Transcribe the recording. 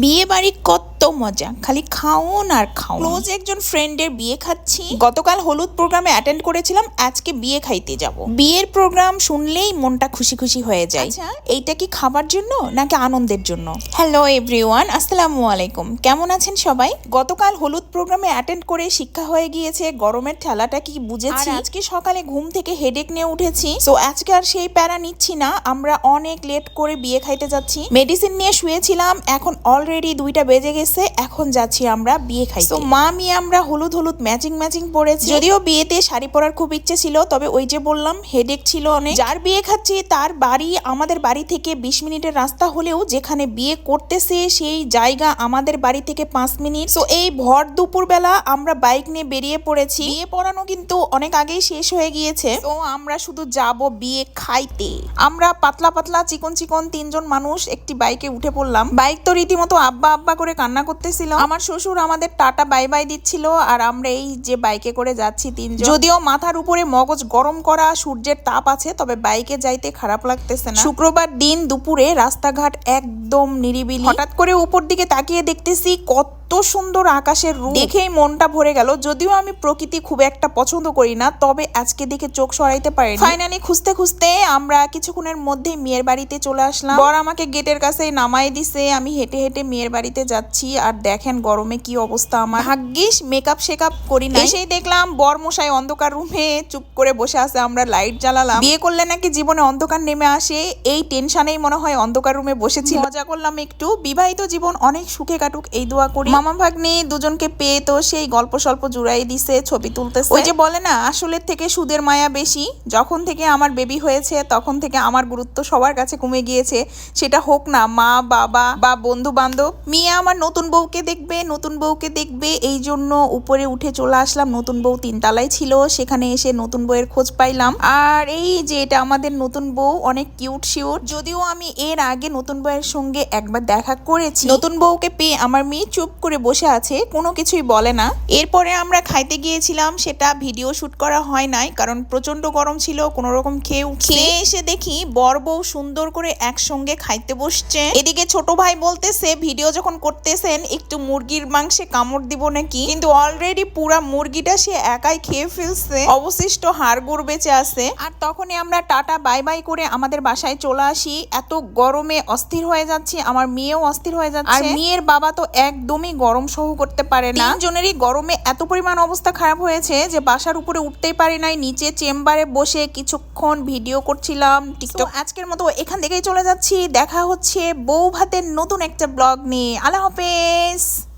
বিয়ে বাড়ি কত মজা খালি খাওন আর খাও রোজ একজন ফ্রেন্ডের বিয়ে খাচ্ছি। গতকাল হলুদ প্রোগ্রামে অ্যাটেন্ড করেছিলাম আজকে বিয়ে খাইতে যাব। বিয়ের প্রোগ্রাম শুনলেই মনটা খুশি খুশি হয়ে যায়। আচ্ছা। এইটা কি খাবার জন্য নাকি আনন্দের জন্য? হ্যালো এভরিওয়ান আসসালামু আলাইকুম। কেমন আছেন সবাই? গতকাল হলুদ প্রোগ্রামে অ্যাটেন্ড করে শিক্ষা হয়ে গিয়েছে গরমের ঠেলাটা কি বুঝেছি? আজকে সকালে ঘুম থেকে হেডেক নিয়ে উঠেছি। তো আজকে আর সেই প্যারা নিচ্ছি না আমরা অনেক লেট করে বিয়ে খাইতে যাচ্ছি। মেডিসিন নিয়ে শুয়েছিলাম এখন অলরেডি দুইটা বেজে গেছে এখন যাচ্ছি আমরা বিয়ে খাই তো মা মিয়া আমরা হলুদ হলুদ ম্যাচিং ম্যাচিং পরেছি। যদিও বিয়েতে শাড়ি পরার খুব ইচ্ছে ছিল তবে ওই যে বললাম হেডেক ছিল অনেক। যার বিয়ে খাচ্ছি তার বাড়ি আমাদের বাড়ি থেকে বিশ মিনিটের রাস্তা হলেও যেখানে বিয়ে করতেছে সেই জায়গা আমাদের বাড়ি থেকে পাঁচ মিনিট। তো এই ভর দুপুর বেলা আমরা বাইক নিয়ে বেরিয়ে পড়েছি। বিয়ে পড়ানো কিন্তু অনেক আগেই শেষ হয়ে গিয়েছে। তো আমরা শুধু যাব বিয়ে খাইতে। আমরা পাতলা পাতলা চিকন চিকন তিনজন মানুষ একটি বাইকে উঠে পড়লাম। বাইক তো রীতিমতো আব্বা আব্বা করে কান্না করতেছিল। আমার শ্বশুর আমাদের টাটা বাই বাই দিচ্ছিল আর আমরা এই যে বাইকে করে যাচ্ছি তিনজন। যদিও মাথার উপরে মগজ গরম করা সূর্যের তাপ আছে, তবে বাইকে যাইতে খারাপ লাগতেছে না। শুক্রবার দিন দুপুরে রাস্তাঘাট একদম নিরিবিলি। হঠাৎ করে উপর দিকে তাকিয়ে দেখতেছি কত সুন্দর আকাশের রূপ। দেখেই মনটা ভরে গেল যদিও আমি প্রকৃতি খুব একটা পছন্দ করি না তবে আজকে দেখে চোখ সরাইতে পারি ফাইনালি খুঁজতে খুঁজতে আমরা কিছুক্ষণের মধ্যেই মেয়ের বাড়িতে চলে আসলাম। বর আমাকে গেটের কাছে নামাই দিছে আমি হেঁটে হেঁটে মেয়ের বাড়িতে যাচ্ছি আর দেখেন গরমে কি অবস্থা আমার। ভাগ্যিস মেকআপ শেকআপ করি না এসেই দেখলাম বর মশাই অন্ধকার রুমে চুপ করে বসে আছে আমরা লাইট জ্বালালাম। বিয়ে করলে নাকি জীবনে অন্ধকার নেমে আসে এই টেনশনেই মনে হয় অন্ধকার রুমে বসেছি। মজা করলাম একটু বিবাহিত জীবন অনেক সুখে কাটুক এই দোয়া করি। মামা ভাগ্নি দুজনকে পেয়ে তো সেই গল্প স্বল্প জুড়াই দিছে, ছবি তুলতেছে। ওই যে বলে না, আসলের থেকে সুদের মায়া বেশি, যখন থেকে আমার বেবি হয়েছে, তখন থেকে আমার গুরুত্ব সবার কাছে কমে গিয়েছে। সেটা হোক না, মা, বাবা বা বন্ধু বান্ধব মিয়া আমার নতুন বউকে দেখবে, নতুন বউকে দেখবে, এই জন্য উপরে উঠে চলে আসলাম, নতুন বউ তিনতলায় ছিল, সেখানে এসে নতুন বউয়ের খোঁজ পাইলাম। আর এই যে এটা আমাদের নতুন বউ, অনেক কিউট শিউট যদিও আমি এর আগে নতুন বউয়ের সঙ্গে একবার দেখা করেছি। নতুন বউকে পেয়ে আমার মেয়ে চুপ করে বসে আছে, কোনো কিছুই বলে না। এরপরে আমরা খাইতে গিয়েছিলাম, সেটা ভিডিও শুট করা হয় নাই, কারণ প্রচণ্ড গরম ছিল, কোনো রকম খেয়ে খেয়ে এসে দেখি বর বউ সুন্দর করে একসঙ্গে খাইতে বসছে। এদিকে ছোট ভাই বলতেছে, ভিডিও যখন করতেছেন, একটু মুরগির মাংসে কামড় দিব নাকি? কিন্তু অলরেডি পুরা মুরগিটা সে একাই খেয়ে ফেলছে। অবশিষ্ট হাড়গুড় বেঁচে আছে। আর তখনই আমরা টাটা, বাই বাই করে আমাদের বাসায় চলে আসি। এত গরমে অস্থির হয়ে যাচ্ছি, আমার মেয়েও অস্থির হয়ে যাচ্ছে। আর মেয়ের বাবা তো একদমই গরম সহ করতে পারে না। তিনজনেরই গরমে এত পরিমাণ অবস্থা খারাপ হয়েছে যে বাসার উপরে উঠতেই পারি নাই নিচে চেম্বারে বসে কিছুক্ষণ ভিডিও করছিলাম টিকটক আজকের মতো এখান থেকেই চলে যাচ্ছি। দেখা হচ্ছে বউ ভাতের নতুন একটা ব্লগ নিয়ে। আল্লাহ হাফেজ!